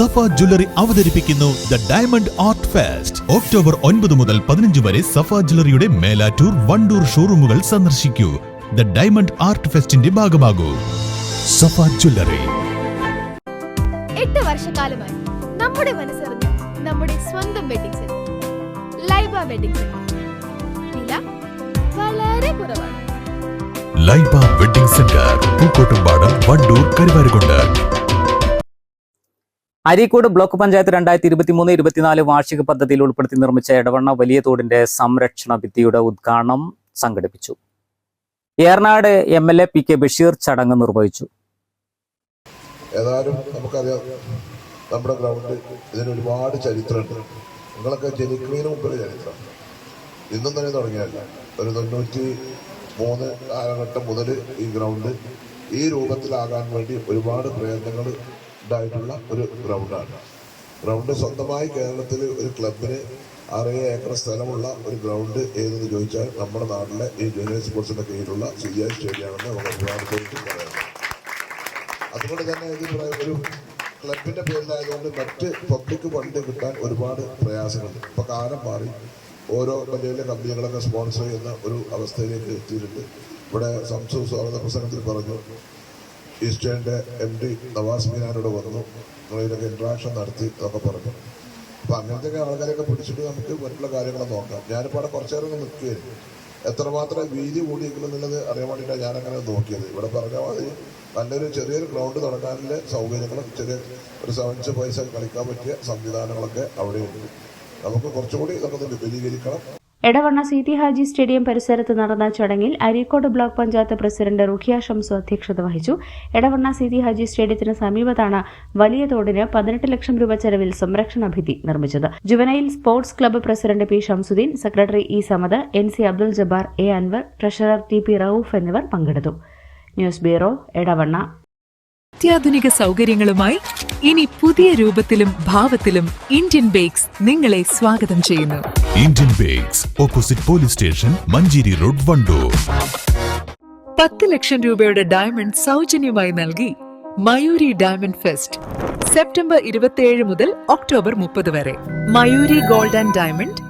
സഫ jewellery അവതരിപ്പിക്കുന്നു the diamond art fest. October ഒൻപത് മുതൽ പതിനഞ്ച് വരെ സഫ ജ്വല്ലറിയുടെ മേലാറ്റൂർ വണ്ടൂർ ഷോറൂമുകൾ സന്ദർശിക്കൂ. ദ ഡയമണ്ട് ആർട്ട് ഫെസ്റ്റിന്റെ ഭാഗമാകൂ. സഫ ജ്വല്ലറി. എട്ട് വർഷക്കാലമായി നമ്മുടെ മനസ്സറിഞ്ഞ നമ്മുടെ സ്വന്തം wedding centre Laiba wedding centre വില വളരെ കുറവാണ്. Laiba wedding centre Pookkottumpadam Wandoor Karuvarakundu. Areekode block panchayat രണ്ടായിരത്തി ഇരുപത്തി മൂന്ന് ഇരുപത്തിനാല് വാർഷിക പദ്ധതിയിൽ ഉൾപ്പെടുത്തി നിർമ്മിച്ച എടവണ്ണ വലിയ തോടിന്റെ സംരക്ഷണ ഭിത്തിയുടെ ഉദ്ഘാടനം സംഘടിപ്പിച്ചു. Eranad M L A P K Basheer ചടങ്ങ് നിർവഹിച്ചു. ഏതായാലും നമുക്കറിയാം നമ്മുടെ ഗ്രൗണ്ട് ഇതിന് ഒരുപാട് ചരിത്രമുണ്ട്. നിങ്ങളൊക്കെ ജനിക്കുന്നതിന് മുമ്പേ ചരിത്രം. ഇന്നും തന്നെ തുടങ്ങിയല്ല ഒരു തൊണ്ണൂറ്റി മൂന്ന് കാലഘട്ടം മുതൽ ഈ ഗ്രൗണ്ട് ഈ രൂപത്തിലാകാൻ വേണ്ടി ഒരുപാട് പ്രയത്നങ്ങൾ ഉണ്ടായിട്ടുള്ള ഒരു ഗ്രൗണ്ടാണ് ഗ്രൗണ്ട് സ്വന്തമായി കേരളത്തിൽ ഒരു ക്ലബിന് അറിയ ഏക്കർ സ്ഥലമുള്ള ഒരു ഗ്രൗണ്ട് ഏതെന്ന് ചോദിച്ചാൽ നമ്മുടെ നാട്ടിലെ ഈ ജൂനിയർ സ്പോർട്സിന്റെ കീഴിലുള്ള സി ഐ സ്റ്റേഡിയമാണെന്ന് നമുക്ക് അഭിമാനത്തോട് പറയാം. അതുകൊണ്ട് തന്നെ ഇത് ഒരു ക്ലബിന്റെ പേരിലായതുകൊണ്ട് മറ്റ് പബ്ലിക് ഫണ്ട് കിട്ടാൻ ഒരുപാട് പ്രയാസങ്ങളുണ്ട്. ഇപ്പൊ കാലം മാറി. ഓരോ വലിയ വലിയ കമ്പനികളൊക്കെ സ്പോൺസർ ചെയ്യുന്ന ഒരു അവസ്ഥയിലേക്ക് എത്തിയിട്ടുണ്ട്. ഇവിടെ സംസു സ്വാഗത പ്രസംഗത്തിൽ പറഞ്ഞു. ഈസ്റ്റേണിന്റെ എം ഡി നവാസ് മീനാനോട് വന്നു നമ്മളിതിനൊക്കെ ഇൻട്രാക്ഷൻ നടത്തി എന്നൊക്കെ പറഞ്ഞു. അപ്പൊ അങ്ങനത്തെ ആൾക്കാരെയൊക്കെ പിടിച്ചിട്ട് നമുക്ക് മറ്റുള്ള കാര്യങ്ങൾ നോക്കാം. ഞാനിപ്പോൾ അവിടെ കുറച്ചു നേരം നിൽക്കുകയായിരുന്നു. എത്രമാത്രം വീതി കൂടിയിരിക്കുന്നുള്ളത് അറിയാൻ വേണ്ടിയിട്ടാണ് ഞാനങ്ങനെ നോക്കിയത്. ഇവിടെ പറഞ്ഞ മാതിരി നല്ലൊരു ചെറിയൊരു ഗ്രൗണ്ട് തുടങ്ങാനുള്ള സൗകര്യങ്ങളും ചെറിയ ഒരു സെവൻസ് പൈസ കളിക്കാൻ പറ്റിയ സംവിധാനങ്ങളൊക്കെ അവിടെയുണ്ട്. നമുക്ക് കുറച്ചുകൂടി നമുക്ക് വിപുലീകരിക്കണം. എടവണ്ണ സീതി ഹാജി സ്റ്റേഡിയം പരിസരത്ത് നടന്ന ചടങ്ങിൽ അരീക്കോട് ബ്ലോക്ക് പഞ്ചായത്ത് പ്രസിഡന്റ് റുഖിയ ഷംസു അധ്യക്ഷത വഹിച്ചു. എടവണ്ണ സീതി ഹാജി സ്റ്റേഡിയത്തിന് സമീപത്താണ് വലിയ തോടിന് പതിനെട്ട് ലക്ഷം രൂപ ചെലവിൽ സംരക്ഷണ ഭിത്തി നിർമ്മിച്ചത്. Juvenile sports club president P Shamsuddin secretary E Samad N C Abdul Jabbar A Anwar treasurer T P Rauf എന്നിവർ പങ്കെടുത്തു. News bureau Edavanna. അത്യാധുനിക സൗകര്യങ്ങളുമായി ഇനി പുതിയ രൂപത്തിലും ഭാവത്തിലും ഇന്ത്യൻ ബേക്സ് നിങ്ങളെ സ്വാഗതം ചെയ്യുന്നു. Indian bakes opposite police station Manjeri road Wandoor. പത്ത് ലക്ഷം രൂപയുടെ ഡയമണ്ട് സൗജന്യമായി നൽകി മയൂരി ഡയമണ്ട് ഫെസ്റ്റ് സെപ്റ്റംബർ ഇരുപത്തിയേഴ് മുതൽ ഒക്ടോബർ മുപ്പത് വരെ. Mayuri gold and diamond